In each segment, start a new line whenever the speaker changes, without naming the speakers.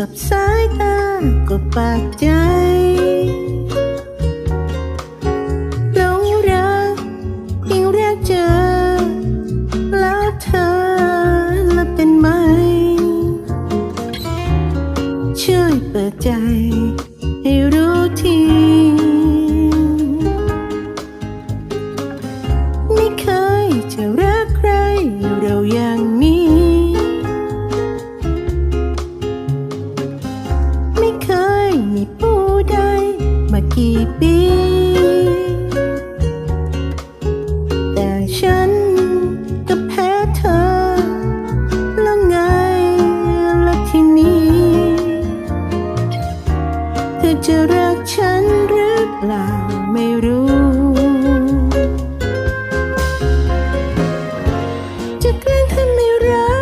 สับสายตาก็ปากใจ กี่ปี แต่ฉันก็แพ้เธอ แล้วไงและทีนี้ เธอจะรักฉันหรือเปล่าไม่รู้ จะแกล้งทำไม่รัก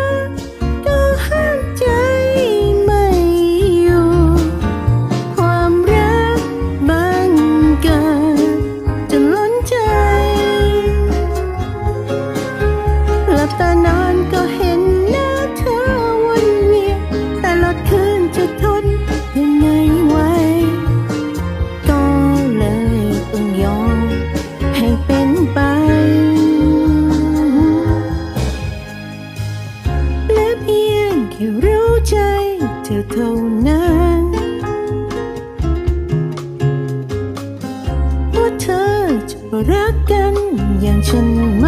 ไป และเพียงแค่รู้ใจเธอเท่านั้นว่าเธอจะรักกันอย่างฉันไหม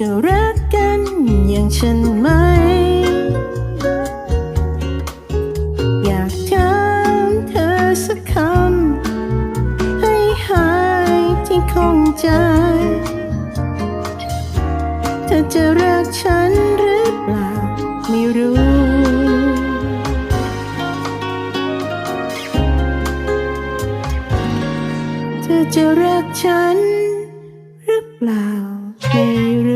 จะรักกันอย่างฉันไหม อยากถามเธอสักคำ ให้หายที่คงใจ เธอจะรักฉันหรือเปล่าไม่รู้เธอจะรักฉันหรือเปล่าไม่รู้